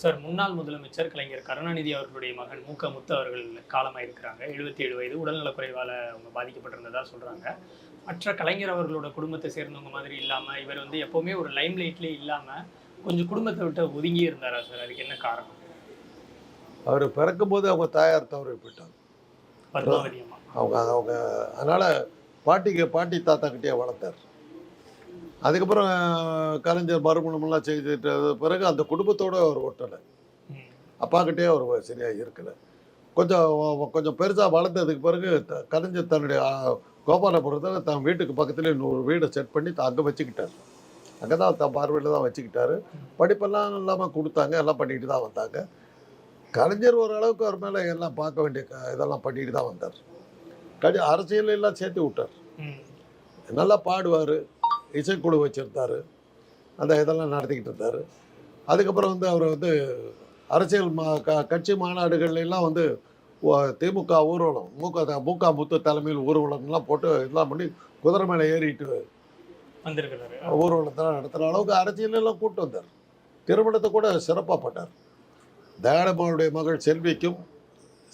Sir முன்னாள் முதலமைச்சர் கலைஞர் கருணாநிதி அவர்களுடைய மகன் மூக்க முத்து அவர்கள் காலமாயிருக்கிறாங்க. எழுபத்தி ஏழு வயது உடல்நலக்குறைவால் அவங்க பாதிக்கப்பட்டிருந்ததா சொல்றாங்க. மற்ற கலைஞர் அவர்களோட குடும்பத்தை சேர்ந்தவங்க மாதிரி இல்லாம இவர் வந்து எப்பவுமே ஒரு லைம் லைட்லேயே இல்லாம கொஞ்சம் குடும்பத்தை விட்டு ஒதுங்கி இருந்தாரா சார்? அதுக்கு என்ன காரணம்? அவர் பிறக்கும்போது அவங்க தாயார் தவறி போயிட்டாங்க. அவங்க அவங்க அதனால் பாட்டிக்கு பாட்டி தாத்தா கிட்டே வளர்த்தார். அதுக்கப்புறம் கலைஞர் மறுமணமெல்லாம் செய்துட்டு பிறகு அந்த குடும்பத்தோடு அவர் ஒட்டலை. ம். அப்பாக்கிட்டே அவர் சரியாக இருக்கலை. கொஞ்சம் கொஞ்சம் பெருசாக வளர்ந்ததுக்கு பிறகு கலைஞர் தன்னுடைய கோபாலபுரத்தில் தன் வீட்டுக்கு பக்கத்தில் இன்னொரு வீடை செட் பண்ணி அங்கே வச்சுக்கிட்டார். அங்கே தான் தன் பார்வையில் தான் வச்சுக்கிட்டாரு. படிப்பெல்லாம் இல்லாமல் கொடுத்தாங்க எல்லாம் பண்ணிக்கிட்டு தான் வந்தாங்க. கலைஞர் ஓரளவுக்கு அவர் மேலே எல்லாம் பார்க்க வேண்டிய இதெல்லாம் பண்ணிட்டு தான் வந்தார். கடி அரசியல் எல்லாம் சேர்த்து விட்டார். நல்லா பாடுவார். இசைக்குழு வச்சுருந்தார். அந்த இதெல்லாம் நடத்திக்கிட்டு இருந்தார். அதுக்கப்புறம் வந்து அவர் வந்து அரசியல் மா க கட்சி மாநாடுகள்ல எல்லாம் வந்து திமுக ஊர்வலம் மூக்க மூக்க முத்து தலைமையில் ஊர்வலம்லாம் போட்டு இதெல்லாம் பண்ணி குதிரை மேலே ஏறிட்டு வந்திருக்கிறாரு. ஊர்வலத்தெல்லாம் நடத்துகிற அளவுக்கு அரசியல் எல்லாம் கூட்டு வந்தார். திருமணத்தை கூட சிறப்பாக பண்ணார். தயாளம்மாவுடைய மகள் செல்விக்கும்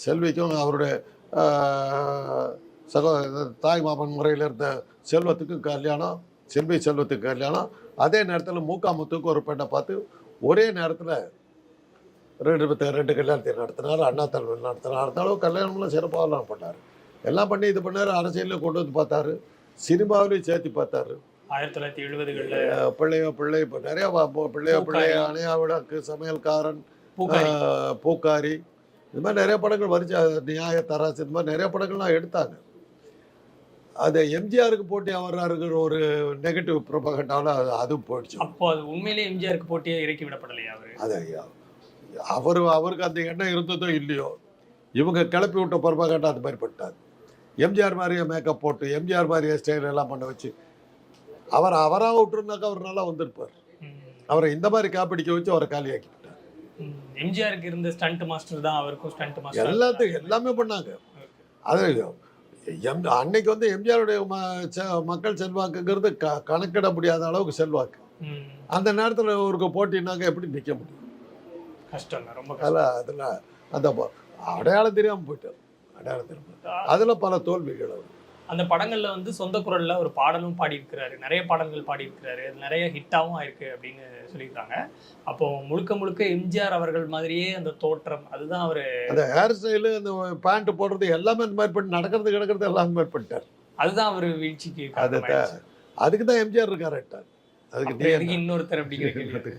செல்விக்கும் அவருடைய சகோ தாய் மாமன் முறையில் இருந்த செல்வத்துக்கும் கல்யாணம். செல்வி செல்வத்துக்கு கல்யாணம். அதே நேரத்தில் மூக்காமுத்துக்கு ஒரு பெண்ணை பார்த்து ஒரே நேரத்தில் ரெண்டு ரெண்டு கல்யாணத்தை நடத்தினார் அண்ணா தலைமையில் நடத்தினார். அந்த அளவு கல்யாணம்லாம் சிறப்பாகலாம் பண்ணார். எல்லாம் பண்ணி இது பண்ணார் அரசியலில் கொண்டு வந்து பார்த்தாரு சினிமாவிலையும் சேர்த்து பார்த்தாரு. ஆயிரத்தி தொள்ளாயிரத்தி எழுபதுகளில் பிள்ளையோ பிள்ளை இப்போ நிறைய பிள்ளையோ. அணையா விளக்கு சமையல்காரன் பூக்காரி. இது மாதிரி நிறைய படங்கள் வரிச்சு நியாய தராசு இது மாதிரி நிறைய படங்கள்லாம் எடுத்தாங்க. அது எம்ஜிஆருக்கு போட்டி வர்றாருங்கிற ஒரு நெகட்டிவ் ப்ரொபகண்டாவில் அது அதுவும் போயிடுச்சு. அப்போ அது உண்மையிலேயே எம்ஜிஆருக்கு போட்டியே இறக்கி விடப்படலையா அவரு? அது அவர் அவருக்கு அந்த எண்ணம் இருந்ததோ இல்லையோ இவங்க கிளப்பி விட்ட ப்ரொபகண்டா அது மாதிரி பண்ணிட்டாங்க எம்ஜிஆர் மாதிரியே மேக்கப் போட்டு எம்ஜிஆர் மாதிரியே ஸ்டைல் எல்லாம் பண்ண வச்சு அவர் அவராக விட்டுருந்தாக்கா அவர் நல்லா வந்திருப்பார். அவரை இந்த மாதிரி காப்பிடிக்க வச்சு அவரை காலியாக்கி விட்டார். எம்ஜிஆருக்கு இருந்த ஸ்டண்ட் மாஸ்டர் தான் அவருக்கும் ஸ்டண்ட் மாஸ்டர் எல்லாத்தையும் எல்லாமே பண்ணாங்க. அது எம் அன்னைக்கு வந்து எம்ஜிஆருடைய ம மக்கள் செல்வாக்குங்கிறது க கணக்கிட முடியாத அளவுக்கு செல்வாக்கு. அந்த நேரத்தில் ஒரு போட்டினாக்க எப்படி நிற்க முடியும்? கஷ்டம் ரொம்ப அதில் அதில் அந்த அடையாளம் தெரியாமல் போயிட்டார். அடையாளம் தெரியாமல் அதில் பல தோல்விகள் அவர். அந்த படங்கள்ல வந்து சொந்த குரல்ல ஒரு பாடலும் பாடியிருக்கிறாரு. நிறைய பாடல்கள் பாடியிருக்கிறாரு. அது நிறைய ஹிட்டாவும் ஆயிருக்கு அப்படின்னு சொல்லியிருக்காங்க. அப்போ முழுக்க முழுக்க எம்ஜிஆர் அவர்கள் மாதிரியே அந்த தோற்றம் அதுதான் அவரு அந்த ஹேர் ஸ்டைலு அந்த பேண்ட் போடுறது எல்லாமே இந்த மாதிரி பண்ணி நடக்கிறது கிடக்கிறது எல்லாம் மாதிரி பண்ணிட்டார். அதுதான் அவர் வீழ்ச்சிக்கு. அதுக்கு தான் எம்ஜிஆர் இருக்காரட்டார் அதுக்கு இன்னொருத்தர் அப்படிங்கிற கேள்வி. இருக்கு.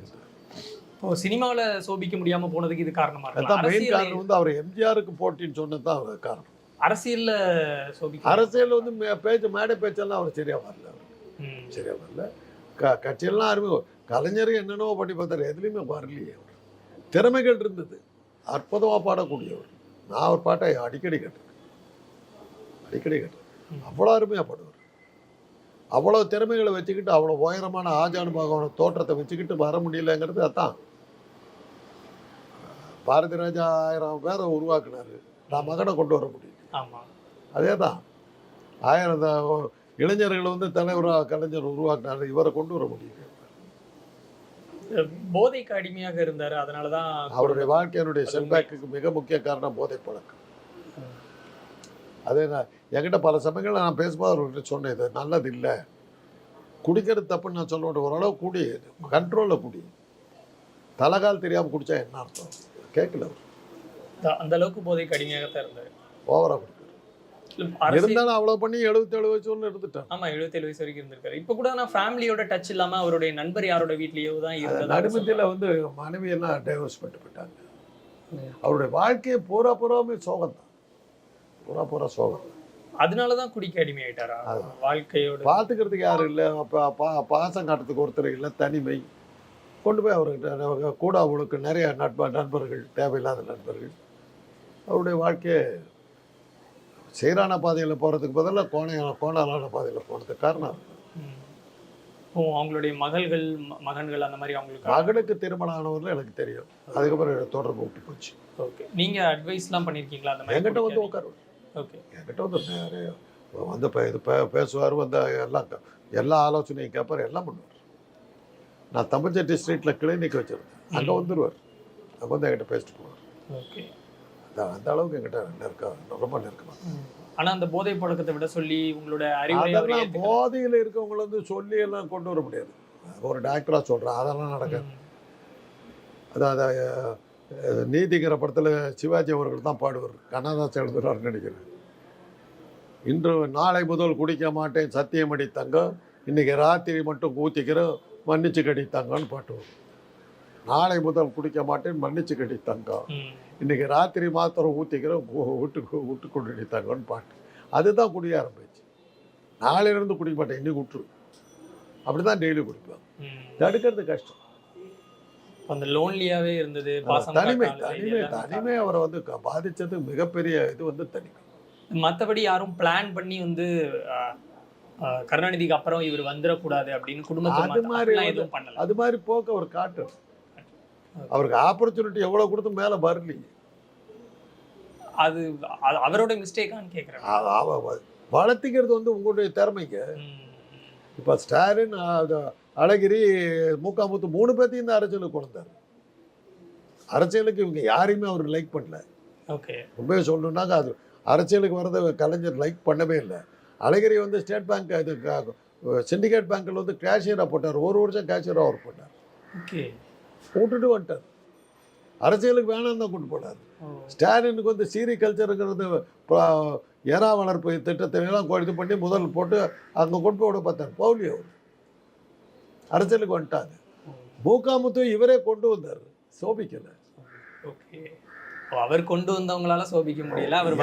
இப்போ சினிமாவுல சோபிக்க முடியாம போனதுக்கு இது காரணமா இருக்கலாம் அதான் மெயின் காரணம் வந்து அவர் எம்ஜிஆருக்கு போட்டின்னு சொன்னது தான் காரணம். அரசியல்ல அரசியல் வந்து பேச்சு மேடை பேச்செல்லாம் அவர் சரியா வரல. சரியா வரல. க கட்சியெல்லாம் அறிமுகம் கலைஞர் என்னென்னவோ பண்ணி பார்த்தாரு எதுலேயுமே வரலையே அவர். திறமைகள் இருந்தது. அற்புதமாக பாடக்கூடியவர். நான் அவர் பாட்டை அடிக்கடி கேட்டேன். அடிக்கடி ம். அவ்வளோ அருமையாக பாடுவார். அவ்வளோ திறமைகளை வச்சுக்கிட்டு அவ்வளோ உயரமான ஆஜானுபாகமான தோற்றத்தை வச்சுக்கிட்டு வர முடியலங்கிறது அதான். பாரதி ராஜா ஆயிரம் பேரை உருவாக்குனாரு. நான் மகனை கொண்டு வர முடியும் ஆமா. அதே தான் ஆயிரம் இளைஞர்களை வந்து தலைவராக கலைஞர் உருவாக்குனாரு. இவரை கொண்டு வர முடியும் போதைக்கு அடிமையாக இருந்தாரு. அதனாலதான் அவருடைய வாழ்க்கையினுடைய அது செல்பேக்குக்கு மிக முக்கிய காரணம் போதை பழக்கம். அதே நான் என்கிட்ட பல சமயங்களில் நான் பேசும்போது அவர்கிட்ட சொன்னேன் இது நல்லது இல்லை குடிக்கிறது தப்புன்னு நான் சொல்ல மாட்டேன் ஓரளவு குடி கண்ட்ரோலில் குடி. தலைகால் தெரியாமல் குடிச்சா என்ன அர்த்தம்? கேட்கல அந்த அளவுக்கு போதைக்கு அடிமையாகத்தான் இருந்தாரு. ஓவராக குடிக்கிறார் இருந்தாலும் அவ்வளோ பண்ணி எழுபத்தேழு வயசு ஒன்று எடுத்துட்டார் ஆமா 77 வயசு வரைக்கும் இருந்திருக்காரு. இப்ப கூட நான் ஃபேமிலியோட டச் இல்லாம அவருடைய நண்பர் யாரோட வீட்லயோ தான் இருந்ததா நடுமத்தியில் வந்து மனைவியெல்லாம் டைவர்ஸ் பண்ணிட்டு போயிட்டாங்க அவருடைய வாழ்க்கையை பூரா பூராமே சோகம் தான் பூரா பூரா சோகம். அதனாலதான் குடிக்க அடிமை ஆயிட்டாரா வாழ்க்கையோட பார்த்துக்கிறதுக்கு யாரும் இல்லை. பா பா- பாசம் காட்டுறதுக்கு ஒருத்தர் இல்லை தனிமை. கொண்டு போய் அவர்கிட்ட கூட அவங்களுக்கு நிறைய நட்ப நண்பர்கள் தேவையில்லாத நண்பர்கள். அவருடைய வாழ்க்கையை சீரான பாதையில் போகிறதுக்கு பதிலாக கோணையான கோணலான பாதையில் போனதுக்கு காரணம். ஓ அவங்களுடைய மகள்கள் மகன்கள் அந்த மாதிரி அவங்களுக்கு மகனுக்கு திருமணம் ஆனவரில் எனக்கு தெரியும். அதுக்கப்புறம் தொடர்பு விட்டு போச்சு. ஓகே. நீங்க அட்வைஸ் எல்லாம் பண்ணிருக்கீங்களா அந்த மாதிரி? என்கிட்ட வந்து உட்காருவார். ஓகே. என்கிட்ட வந்து நிறைய வந்து இப்போ இது பேசுவார் வந்து எல்லாம் எல்லா ஆலோசனையும் கேட்பார் எல்லாம் பண்ணுவார். நான் தமிழ்ச்செட்டி ஸ்ட்ரீட்டில் கிளினிக் வச்சுருந்தேன். அங்கே. வந்துடுவார் அப்போ வந்து என்கிட்ட பேசிட்டு போவார். ஓகே. அந்த அந்த அளவுக்கு என்கிட்ட நெருக்கம் ரொம்ப நெருக்கமாக ஆனா அந்த போதை பழக்கத்தை விட சொல்லி உங்களோட அறிவுரை. போதையில் இருக்கவங்கள வந்து சொல்லி எல்லாம் கொண்டு வர முடியாது. ஒரு டாக்டராக சொல்கிறேன் அதெல்லாம் நடக்காது. அதான் அஹ், நீதிங்கிற படத்தில் சிவாஜி அவர்கள் தான் பாடுவார். கண்ணதாசன் எழுதுறாருன்னு நினைக்கிறேன். இன்று நாளை முதல் குடிக்க மாட்டேன் சத்தியமடி தங்கம் இன்னைக்கு ராத்திரி மட்டும் ஊற்றிக்கிறோம் மன்னிச்சு கடி தங்கம்னு பாட்டு நாளை முதல் குடிக்க மாட்டேன் மன்னிச்சு கடி இன்னைக்கு ராத்திரி மாத்திரம் ஊற்றிக்கிறோம் விட்டு விட்டு கொண்டு தங்கம்னு பாட்டு. அதுதான் குடிய ஆரம்பிச்சு. நாளையிலேருந்து குடிக்க மாட்டேன் இன்னைக்கு விட்டுரு அப்படி தான் டெய்லி குடிப்பேன். தடுக்கிறது கஷ்டம். அந்த லோன்லியாவே இருந்தது தனிமை தனிமை தனிமை அவரை வந்து பாதிச்சது மிகப்பெரிய இது வந்து தனிமை. மத்தபடி யாரும் பிளான் பண்ணி வந்து கருணாநிதிக்கு அப்புறம் இவர் வந்துடக்கூடாது அப்படின்னு குடும்பத்தை அது மாதிரி எதுவும் பண்ணல. அது மாதிரி போக்கு அவர் காட்டு அவருக்கு ஆப்பர்ச்சுனிட்டி எவ்வளவு கொடுத்து மேல வரலையே அது அவரோட மிஸ்டேக்கான்னு அவ- வளர்த்திக்கிறது வந்து உங்களுடைய திறமைங்க ம். இப்ப ஸ்டாலின் அழகிரி மூக்காமுத்து மூணு பேர்த்தையும் இந்த அரசியலுக்கு கொண்டாரு அரசியலுக்கு இவங்க யாரையுமே அவர் லைக் பண்ணல. ஓகே. உண்மையை சொல்லணுன்னாக்க அது அரசியலுக்கு வரத கலைஞர் லைக் பண்ணவே இல்லை. அழகிரி வந்து ஸ்டேட் பேங்க் இது சிண்டிகேட் பேங்க்கில் வந்து கேஷியராக போட்டார். ஒரு வருஷம் கேஷியராக ஒர்க் பண்ணார். ஓகே. விட்டுட்டு வந்துட்டார். அரசியலுக்கு வேணாம் தான் கூட்டு போனார். ஸ்டாலினுக்கு வந்து சீரி கல்ச்சருங்கிறது எறா வளர்ப்பு திட்டத்தை எல்லாம் கொ- இது பண்ணி முதல் போட்டு அங்கே கொண்டு போய் விட பார்த்தார். பவுலி அவர். அரசியலுக்கு வந்துட்டாங்க மூக்காமுத்து இவரே கொண்டு வந்தார். சோபிக்கல. ஓகே. அவர் கொண்டு வந்தவங்களால சோபிக்க முடியல. அவர்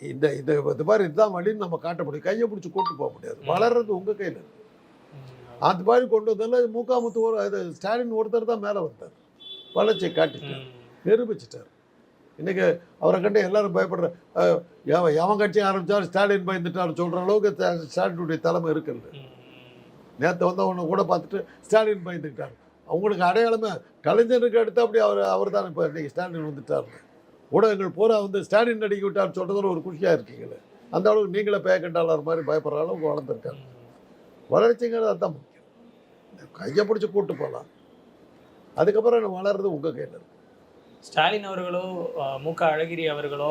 இந்த இந்த மாதிரி இதுதான் வழின்னு நம்ம காட்ட முடியும். கையை பிடிச்சி கூட்டு போக முடியாது. வளர்றது உங்க கையில் இருக்கு. அந்த மாதிரி கொண்டு வந்தால மூக்காமுத்து ஒரு இது ஸ்டாலின் ஒருத்தர் தான் மேலே வந்தார் வளர்ச்சியை காட்டிட்டார். நிரூபிச்சிட்டார். இன்னைக்கு அவரை கண்டு எல்லாரும் பயப்படுற எவன் எவன் கட்சி ஆரம்பிச்சாலும் ஸ்டாலின் பயந்துட்டார் சொல்ற அளவுக்கு ஸ்டா- ஸ்டாலினுடைய தலைமை இருக்குல்ல. நேற்று வந்தவனை கூட பார்த்துட்டு ஸ்டாலின் பயந்துக்கிட்டார் அவங்களுக்கு அடையாளமே கலைஞருக்கு அடுத்து அப்படி அவர் அவர் தான் இப்போ இன்னைக்கு ஸ்டாலின் வந்துட்டார். ஊடகங்கள் பூரா வந்து ஸ்டாலின் நடிக்க விட்டார் சொல்றதுல ஒரு குஷியாக இருக்கீங்களே. அந்த அளவுக்கு நீங்களே பேக்கண்டாளர் மாதிரி பயப்படுற அளவுக்கு வளர்ந்துருக்காங்க வளர்ச்சிங்கிறது முக்கியம் கையை பிடிச்சி கூட்டு போகலாம் அதுக்கப்புறம் வளர்றது உங்கள் கையில் இருக்கு. ஸ்டாலின் அவர்களோ மு க அழகிரி அவர்களோ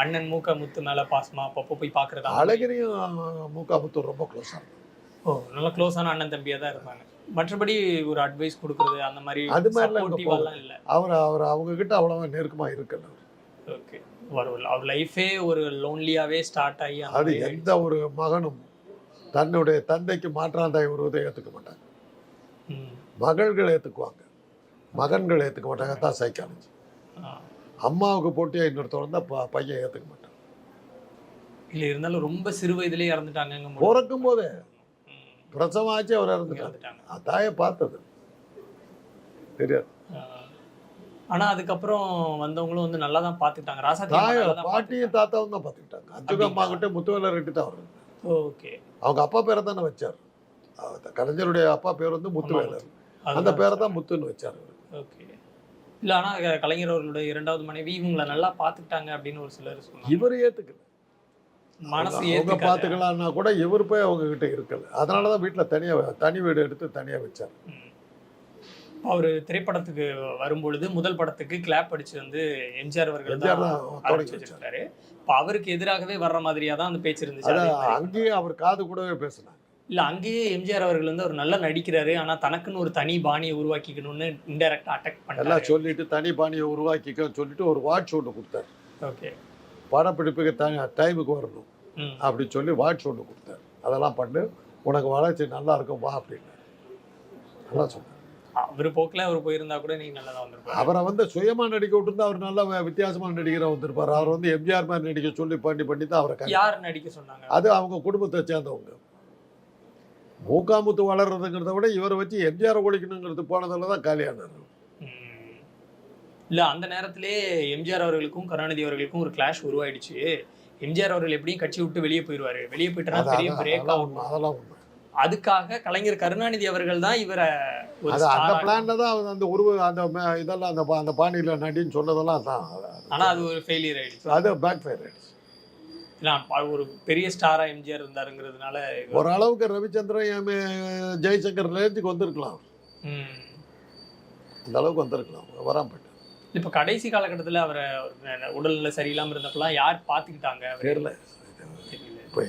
அண்ணன் மூக்க முத்து மேல பாசமா அப்பப்போ போய் பாக்குறதா அழகிரியும் மூக்காமுத்தூர் ரொம்ப க்ளோஸாக ஓ நல்ல க்ளோஸான அண்ணன் தம்பியா தான் இருப்பாங்க மற்றபடி ஒரு அட்வைஸ் கொடுக்கறது அந்த மாதிரி அது மாதிரிலாம் இல்ல. அவர் அவர் அவங்க கிட்ட அவ்வளவா நெருக்கமாக இருக்கல ஓகே. அவர் அவர் லைஃபே ஒரு லோன்லியாவே ஸ்டார்ட் ஆகி அது எந்த ஒரு மகனும் தன்னுடைய தந்தைக்கு மாற்றாந்தாய் வருவதை ஏற்றுக்க மாட்டாங்க. மகள்கள் ஏற்றுக்குவாங்க மகன்கள் ஏற்றுக்க மாட்டாங்க. தான் சைக்காலஜி. அம்மாவுக்கு போட்டியாக இன்னொருத்தவன் தான் பையன் ஏற்றுக்க மாட்டான். இல்ல இருந்தாலும் ரொம்ப சிறு வயதிலே இறந்துட்டாங்க பிறக்கும் போதே. பிரசவம் ஆச்சு அவர் இறந்துட்டாங்க. தாயை பார்த்தது. தெரியாது. ஆ. ஆனா அதுக்கப்புறம் வந்தவங்களும் வந்து நல்லா தான் பாத்துக்கிட்டாங்க ராசாத்தி தாய பாட்டியும் தாத்தாவும் தான் பார்த்துக்கிட்டாங்க அச்சுக அம்மா கிட்ட முத்துவேல ரெட்டி தான் ஓகே. அவங்க அப்பா பேரை தானே வச்சார். கலைஞருடைய அப்பா பேர் வந்து முத்துவேலர் அந்த பேரை தான் முத்துன்னு வச்சார் அவரு. ஓகே. இல்ல ஆனா க- கலைஞர் அவர்களுடைய இரண்டாவது மனைவி இவங்களை நல்லா பாத்துக்கிட்டாங்க அப்படின்னு ஒரு சிலர் சொன்னாங்க. இவர் ஏத்துக்கல. மனசு அவங்க பார்த்துக்கலாம்னா கூட இவர் போய் அவங்க கிட்ட இருக்கல. அதனால தான் வீட்டில் தனியாக தனி வீடு எடுத்து தனியாக வச்சார். அவர் திரைப்படத்துக்கு வரும்பொழுது முதல் படத்துக்கு கிளாப் அடிச்சு வந்து எம்ஜிஆர் அவர்கள் தான் இப்போ அவருக்கு எதிராகவே வர்ற மாதிரியா தான் அந்த பேச்சு இருந்துச்சு. அங்கேயே அவர் காது கூடவே பேசினாங்க இல்ல அங்கேயே எம்ஜிஆர் அவர்கள் வந்து அவர் நல்லா நடிக்கிறாரு. ஆனா தனக்குன்னு ஒரு தனி பாணியை உருவாக்கிக்கணும்னு இன்டெரக்டா அட்டாக் எல்லாம் பண்ணாரு சொல்லிட்டு தனி பாணியை உருவாக்கிக்க சொல்லிட்டு ஒரு வாட்ச் ஒன்று கொடுத்தார். ஓகே. படப்பிடிப்புக்கு த டைமுக்கு வரணும். அப்படின்னு சொல்லி வாட்ச் ஒன்று கொடுத்தார். அதெல்லாம் பண்ணு உனக்கு வளர்ச்சி நல்லா இருக்கும் வா அப்படின்னு. நல்லா சொன்னார். அவர் போக்குல அவர் போயிருந்தா கூட நீங்க நல்லா தான் வந்திருப்பாரு. அவரை வந்து சுயமா நடிக்க விட்டுருந்தா அவர் நல்லா வி- வித்தியாசமா நடிகராக வந்திருப்பார். அவர் வந்து எம்ஜிஆர் மாதிரி நடிக்க சொல்லி பண்ணி பண்ணி தான் அவரை யார் நடிக்க சொன்னாங்க? அது அவங்க குடும்பத்தை சேர்ந்தவங்க. மூக்காமுத்து வளர்றதுங்கிறத விட இவரை வச்சு எம்ஜிஆர் ஒழிக்கணுங்கிறது போனதில் தான் காலியானார். ம். இல்ல அந்த நேரத்திலே எம்ஜிஆர் அவர்களுக்கும் கருணாநிதி அவர்களுக்கும் ஒரு கிளாஷ் உருவாயிடுச்சு. எம்ஜிஆர் அவர்கள் எப்படியும் கட்சி விட்டு வெளியே போயிடுவாரு. வெளியே போயிட்டா பெரிய பிரேக் அதெல்லாம் ஆகும் அதெல்லாம் உண்மை. அதுக்காக கலைஞர் கருணாநிதி அவர்கள் தான் இவரை அது அந்த பிளான்ல தான் அந்த உருவ அந்த இதெல்லாம் அந்த அந்த பாணியில நடின்னு சொன்னதெல்லாம் தான் ஆனா அது ஒரு ஃபெயிலியர் ஆயிடுச்சு. அது பேக் ஃபயர் ஆயிடுச்சு. அப்ப ஒரு பெரிய ஸ்டாரா எம்ஜிஆர் இருந்தாருங்கிறதுனால ஒரு அளவுக்கு ரவிச்சந்திரன். ஜெய்சங்கர் ரேஞ்சுக்கு வந்திருக்கலாம். அந்த அளவுக்கு வந்திருக்கலாம் வராம போயிட்டார் இப்ப கடைசி காலகட்டத்துல அவரை உடல்நிலை சரியில்லாம இருந்தப்பலாம் யார் பாத்துக்கிட்டாங்க அவரை? தெரியல. இப்போ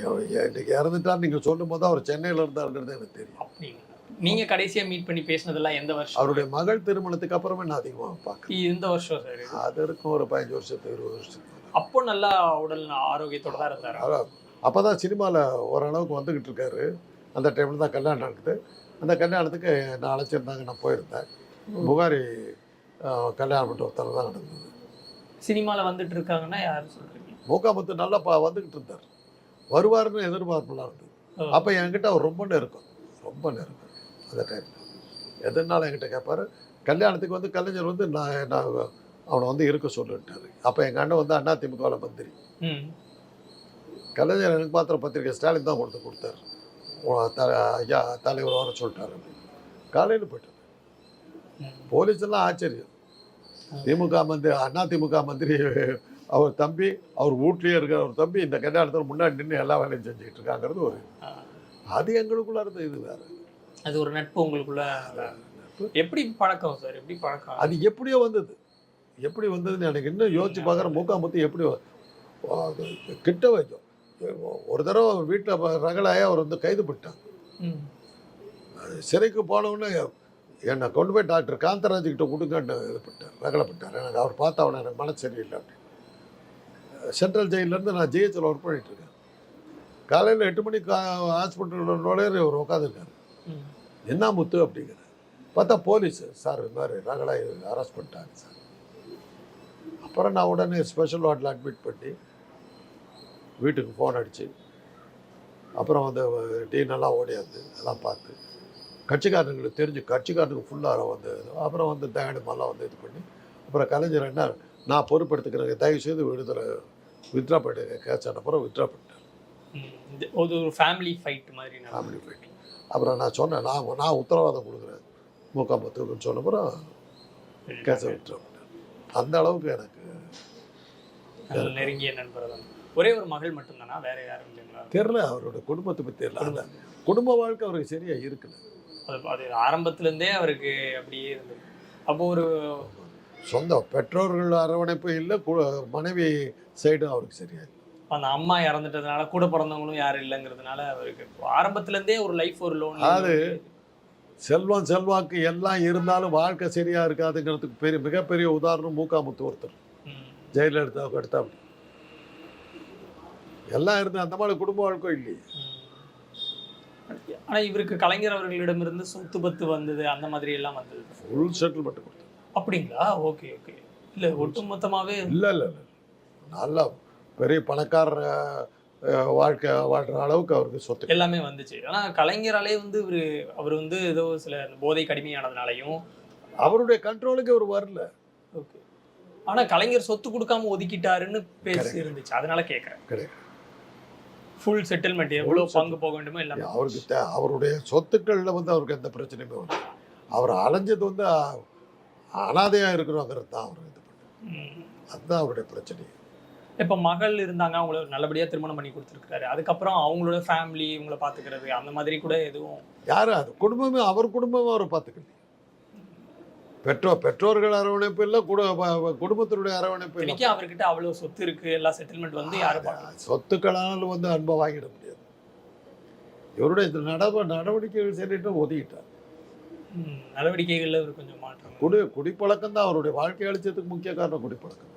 இன்னைக்கு இறந்துட்டார் நீங்கள் சொல்லும் போது அவர் சென்னையில் இருந்தாருங்கிறது எனக்கு தெரியும் அப்படிங்களா நீங்க கடைசியா மீட் பண்ணி பேசினதெல்லாம் எந்த வருஷம் அவருடைய மகள் திருமணத்துக்கு அப்புறமே நான் அதிகமாக பார்க்குறேன் எந்த வருஷம் சார்? அது இருக்கும் ஒரு பதினஞ்சு வருஷத்துக்கு இருபது வருஷத்துக்கு அப்போ நல்லா உடல் ஆரோக்கியத்தோட தான் இருந்தாரு. அப்போ தான் சினிமாவில் ஓரளவுக்கு வந்துக்கிட்டு இருக்காரு. அந்த டைமில் தான் கல்யாணம் நடக்குது. அந்த கல்யாணத்துக்கு நான் அழைச்சிருந்தாங்க. நான் போயிருந்தேன். புகாரி கல்யாணம் மட்டும் ஒருத்தர் தான் நடந்தது. சினிமால வந்துட்டு இருக்காங்கன்னா யாரு சொல்றீங்க? மூக்காமுத்து நல்லா பா வந்துக்கிட்டு இருந்தார். வருவாருன்னு எதிர்பார்ப்புலாம் இருந்தது. அப்போ என்கிட்ட அவர் ரொம்ப நெருக்கம். ரொம்ப நெருக்கம் அந்த டைமில் எதுனாலும் என்கிட்ட கேட்பாரு கல்யாணத்துக்கு வந்து கலைஞர் வந்து நான் நான் அவனை வந்து இருக்க சொல்லிட்டாரு. அப்போ எங்கள் அண்ணன் வந்து அண்ணா திமுகவில் மந்திரி. கலைஞர் எனக்கு மாத்திரம் பத்திரிக்கை ஸ்டாலின் தான் கொடுத்து கொடுத்தாரு. ஐயா தலைவர் வர சொல்லிட்டாரு. காலையில் போயிட்டார். போலீஸ் எல்லாம் ஆச்சரியம். திமுக மந்திரி அண்ணா திமுக மந்திரி அவர் தம்பி அவர் வீட்லேயே இருக்கிற ஒரு தம்பி இந்த கல்யாணத்தில் முன்னாடி நின்று எல்லா வேலையும் செஞ்சுக்கிட்டு இருக்காங்கிறது ஒரு. அது எங்களுக்குள்ள இருந்த இது வேற. அது ஒரு நட்பு உங்களுக்குள்ள. எப்படி பழக்கம் சார்? எப்படி பழக்கம்? அது எப்படியோ வந்தது. எப்படி வந்ததுன்னு எனக்கு இன்னும் யோசிச்சு பார்க்குற மூக்காமுத்தி எப்படி கிட்ட வைக்கும். ஒரு தடவை வீட்டில் ரகலாய அவர் வந்து கைது பண்ணிட்டாங்க. சிறைக்கு போனவுடனே என்னை கொண்டு போய் டாக்டர் காந்தராஜ் கிட்ட கொடுங்கன்னு இது பண்ணிட்டார். ரகலைப்பட்டார் எனக்கு அவர் பார்த்த அவனை எனக்கு மனசு சரியில்லை அப்படின்னு சென்ட்ரல் ஜெயிலேருந்து நான் ஜிஹெச்சில் ஒர்க் பண்ணிட்டு இருக்கேன் காலையில் எட்டு மணிக்கு ஹாஸ்பிட்டல் நுழையிற அவர் உட்காந்துருக்காரு. என்ன முத்து அப்படிங்கிற. பார்த்தா போலீஸ் சார் இந்த மாதிரி ரகலை அரெஸ்ட் பண்ணிட்டாங்க சார். அப்புறம் நான் உடனே ஸ்பெஷல் வார்டில் அட்மிட் பண்ணி வீட்டுக்கு ஃபோன் அடித்து அப்புறம் வந்து டீன் எல்லாம் ஓடியாந்து எல்லாம் பார்த்து கட்சிக்காரங்களுக்கு தெரிஞ்சு கட்சிக்காரனுக்கு ஃபுல்லாக வந்து அப்புறம் வந்து தயானிமெல்லாம் வந்து இது பண்ணி அப்புறம் கலைஞர் என்ன நான் பொறுப்பெடுத்துக்கிறேன் தயவு செய்து விடுதலை வித்ரா பண்ணிட்டு கேட்ச் அப்புறம் வித்ரா பண்ணிட்டேன். ஒரு ஃபேமிலி ஃபைட் மாதிரி. ஃபேமிலி போயிட்டு அப்புறம் நான் சொன்னேன் நான் நான் உத்தரவாதம் கொடுக்குறேன். மூக்காம்பத்துக்குன்னு சொன்ன அப்புறம் கேட்ச வித்ரா பண்ணிட்டேன் அந்த அளவுக்கு எனக்கு. நெருங்கிய நண்பர் தான் ஒரே ஒரு மகள் மட்டும்தானா? வேற யாரும் இல்லைங்களா? தெரில அவரோட குடும்பத்தை பற்றி தெரியல. குடும்ப வாழ்க்கை அவருக்கு சரியாக இருக்குல்ல அது அது ஆரம்பத்துல இருந்தே அவருக்கு அப்படியே இருந்தது. அப்போ ஒரு சொந்த பெற்றோர்கள் அரவணைப்பு இல்லை மனைவி சைடும் அவருக்கு சரியா அந்த அம்மா இறந்துட்டதுனால கூட பிறந்தவங்களும் யாரும் இல்லைங்கிறதுனால அவருக்கு ஆரம்பத்துல இருந்தே ஒரு லைஃப் ஒரு லோன் அது செல்வம் செல்வாக்கு எல்லாம் இருந்தாலும் வாழ்க்கை சரியா இருக்காதுங்கிறதுக்கு பெரிய மிகப்பெரிய உதாரணம் மூக்காமுத்து ஒருத்தர். ஜெயலலிதாவுக்கு எடுத்தா எல்லாம் இருந்து அந்த மாதிரி குடும்ப வாழ்க்கை இல்லையே. ஆனா இவருக்கு கலைஞர் அவர்களிடமிருந்து சொத்து பத்து வந்தது அந்த மாதிரி எல்லாம் வந்தது. ஃபுல் செட்டில்மெண்ட் கொடுத்தார் அப்படிங்களா? Okay okay. இல்ல ஒட்டுமொத்தமாவே இல்லை இல்லை இல்லை. நல்லா பெரிய பணக்கார வாழ்க்கை வாழ்கிற அளவுக்கு அவருக்கு சொத்து. எல்லாமே வந்துச்சு. ஆனா கலைஞராலே வந்து இவரு அவர் வந்து ஏதோ சில போதை கடுமையானதுனாலையும் அவருடைய கண்ட்ரோலுக்கு அவர் வரல. ஓகே. ஆனா கலைஞர் சொத்து கொடுக்காம ஒதுக்கிட்டாருன்னு பேசி இருந்துச்சு. அதனால கிடையாது ஃபுல் செட்டில்மெண்ட் எவ்வளவு பங்கு போக வேண்டுமோ எல்லாமே. அவருக்கு அவருடைய சொத்துக்களில் வந்து அவருக்கு எந்த பிரச்சனையுமே வரல. அவர் அலைஞ்சது வந்து அ- அனாதையா இருக்கிறோங்கிறது தான் அவர் இது பண்ணார் ம். அதுதான் அவருடைய பிரச்சனை இப்ப மகள் இருந்தாங்க அவங்கள நல்லபடியா திருமணம் பண்ணி கொடுத்துருக்காரு அதுக்கப்புறம் அவங்களோட ஃபேமிலி இவங்கள பாத்துக்கிறது அந்த மாதிரி கூட எதுவும்? யாரும் அது? குடும்பமே அவர் குடும்பமே அவர் பார்த்துக்கல பெற்றோர் பெற்றோர்கள் அரவணைப்பு இல்லை குடு ப- குடும்பத்தினுடைய அரவணைப்பு இன்னைக்கு அவர்கிட்ட அவ்வளவு சொத்து இருக்கு எல்லா செட்டில்மெண்ட் வந்து யாரும் சொத்துக்களால் வந்து அன்பை வாங்கிட முடியாது. இவருடைய இந்த நடவ நடவடிக்கைகள் சரிட்டு ஒதுக்கிட்டார். நடவடிக்கைகள்ல கொஞ்சம் மாற்றம். குடி குடிப்பழக்கம் தான் அவருடைய வாழ்க்கை அழிச்சதுக்கு முக்கிய காரணம் குடிப்பழக்கம்.